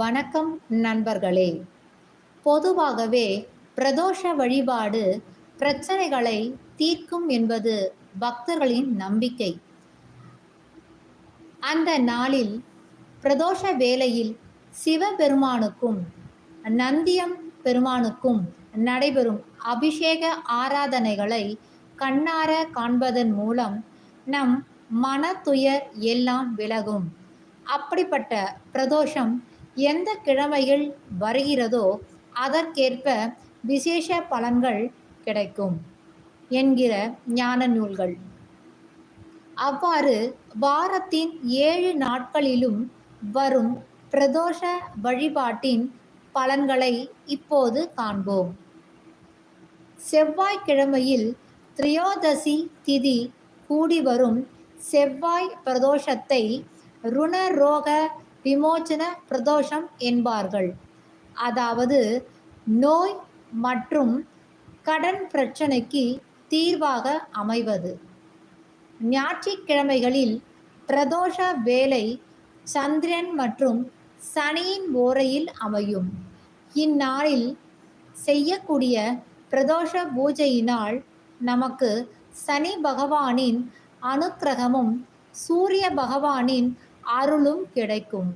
வணக்கம் நண்பர்களே. பொதுவாகவே பிரதோஷ வழிபாடு பிரச்சனைகளை தீர்க்கும் என்பது பக்தர்களின் நம்பிக்கை. அந்த நாளில் பிரதோஷ வேளையில் சிவபெருமானுக்கும் நந்தியம் பெருமானுக்கும் நடைபெறும் அபிஷேக ஆராதனைகளை கண்ணார காண்பதன் மூலம் நம் மன துயர் எல்லாம் விலகும். அப்படிப்பட்ட பிரதோஷம் எந்த கிழமையில் வருகிறதோ அதற்கேற்ப விசேஷ பலன்கள் கிடைக்கும் என்கிற ஞான நூல்கள். அவ்வாறு வாரத்தின் ஏழு நாட்களிலும் வரும் பிரதோஷ வழிபாட்டின் பலன்களை இப்போது காண்போம். செவ்வாய்க்கிழமையில் திரியோதசி திதி கூடி வரும் செவ்வாய் பிரதோஷத்தை ருணரோக விமோச்சன பிரதோஷம் என்பார்கள். அதாவது நோய் மற்றும் கடன் பிரச்சனைக்கு தீர்வாக அமைவது. ஞாயிற்றுக்கிழமைகளில் பிரதோஷ வேலை சந்திரன் மற்றும் சனியின் ஓரையில் அமையும். இந்நாளில் செய்யக்கூடிய பிரதோஷ பூஜையினால் நமக்கு சனி பகவானின் அனுக்கிரகமும் சூரிய பகவானின் அருளும் கிடைக்கும்.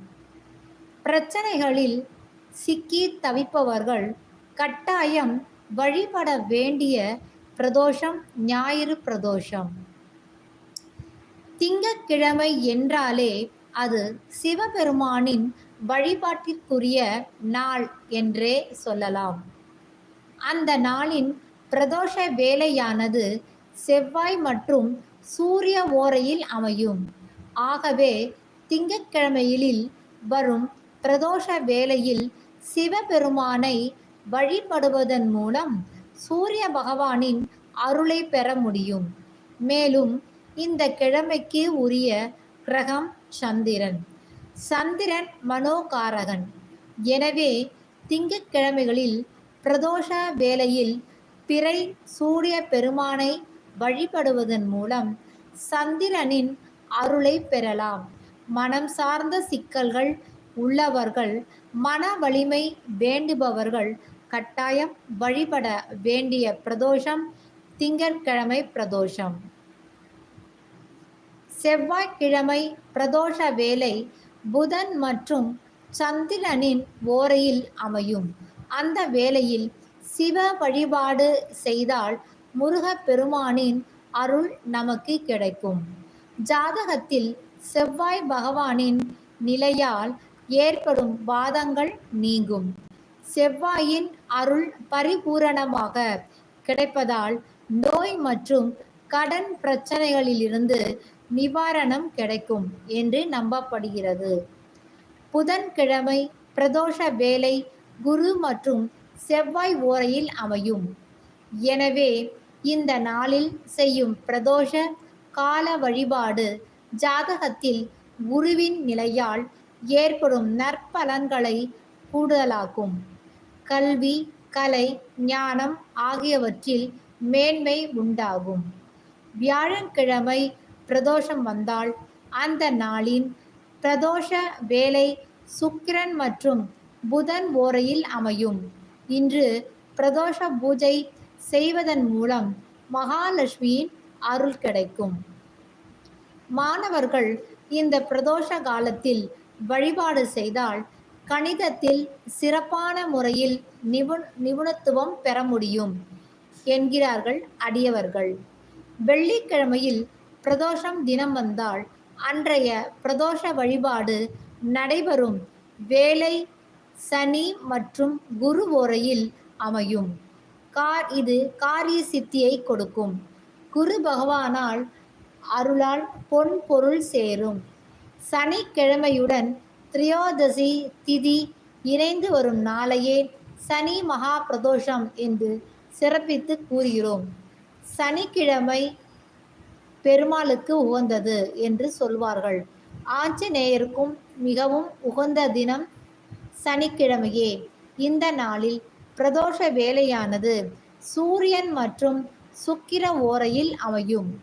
பிரச்சனைகளில் சிக்கி தவிப்பவர்கள் கட்டாயம் வழிபட வேண்டிய பிரதோஷம் ஞாயிறு பிரதோஷம். திங்கக்கிழமை என்றாலே அது சிவபெருமானின் வழிபாட்டிற்குரிய நாள் என்றே சொல்லலாம். அந்த நாளின் பிரதோஷ வேலையானது செவ்வாய் மற்றும் சூரிய ஓரையில் அமையும். ஆகவே திங்கட்கிழமையில் வரும் பிரதோஷ வேளையில் சிவபெருமானை வழிபடுவதன் மூலம் சூரிய பகவானின் அருளை பெற முடியும். மேலும் இந்த கிழமைக்கு உரிய கிரகம் சந்திரன். சந்திரன் மனோகாரகன். எனவே திங்கட்கிழமைகளில் பிரதோஷ வேளையில் பிறை சூரிய பெருமானை வழிபடுவதன் மூலம் சந்திரனின் அருளை பெறலாம். மனம் சார்ந்த சிக்கல்கள் உள்ளவர்கள் மன வலிமை வேண்டுபவர்கள் கட்டாயம் வழிபட வேண்டிய பிரதோஷம் திங்கட்கிழமை பிரதோஷம். செவ்வாய்க்கிழமை பிரதோஷ வேலை புதன் மற்றும் சந்திரனின் ஓரையில் அமையும். அந்த வேளையில் சிவ வழிபாடு செய்தால் முருகப்பெருமானின் அருள் நமக்கு கிடைக்கும். ஜாதகத்தில் செவ்வாய் பகவானின் நிலையால் ஏற்படும் வாதங்கள் நீங்கும். செவ்வாயின் அருள் பரிபூரணமாக கிடைப்பதால் நோய் மற்றும் கடன் பிரச்சனைகளிலிருந்து நிவாரணம் கிடைக்கும் என்று நம்பப்படுகிறது. புதன்கிழமை பிரதோஷ வேலை குரு மற்றும் செவ்வாய் ஓரையில் அமையும். எனவே இந்த நாளில் செய்யும் பிரதோஷ கால வழிபாடு ஜாதகத்தில் குருவின் நிலையால் ஏற்படும் நற்பலன்களை கூடுதலாக்கும். கல்வி கலை ஞானம் ஆகியவற்றில் மேன்மை உண்டாகும். வியாழக்கிழமை பிரதோஷம் வந்தால் அந்த நாளின் பிரதோஷ வேலை சுக்கிரன் மற்றும் புதன் ஓரையில் அமையும். இன்று பிரதோஷ பூஜை செய்வதன் மூலம் மகாலட்சுமியின் அருள் கிடைக்கும். மாணவர்கள் இந்த பிரதோஷ காலத்தில் வழிபாடு செய்தால் கணிதத்தில் சிறப்பான முறையில் நிபு நிபுணத்துவம் பெற முடியும் என்கிறார்கள் அடியவர்கள். வெள்ளிக்கிழமையில் பிரதோஷம் தினம் வந்தால் அன்றைய பிரதோஷ வழிபாடு நடைபெறும். வேலை சனி மற்றும் குரு ஓரையில் அமையும். கார் இது காரிய சித்தியை கொடுக்கும். குரு பகவானால் அருளால் பொன் பொருள் சேரும். சனிக்கிழமையுடன் திரியோதசி திதி இணைந்து வரும் நாளையே சனி மகா பிரதோஷம் என்று சிறப்பித்து கூறுகிறோம். சனிக்கிழமை பெருமாளுக்கு உகந்தது என்று சொல்வார்கள். ஆஞ்சநேயருக்கும் மிகவும் உகந்த தினம் சனிக்கிழமையே. இந்த நாளில் பிரதோஷ வேலையானது சூரியன் மற்றும் சுக்கிர ஓரையில் அமையும்.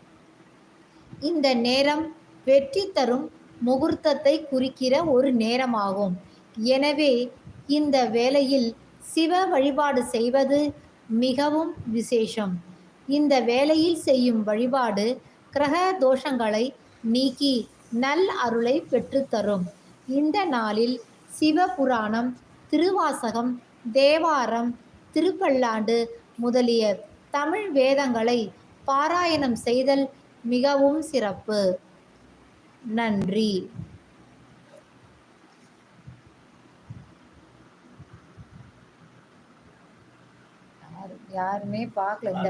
இந்த நேரம் வெற்றி தரும் முகூர்த்தத்தை குறிக்கிற ஒரு நேரமாகும். எனவே இந்த வேளையில் சிவ வழிபாடு செய்வது மிகவும் விசேஷம். இந்த வேளையில் செய்யும் வழிபாடு கிரக தோஷங்களை நீக்கி நல் அருளை பெற்றுத்தரும் இந்த நாளில் சிவபுராணம் திருவாசகம் தேவாரம் திருப்பல்லாண்டு முதலிய தமிழ் வேதங்களை பாராயணம் செய்தல் மிகவும் சிறப்பு. நன்றி. யாருமே பார்க்கல இந்த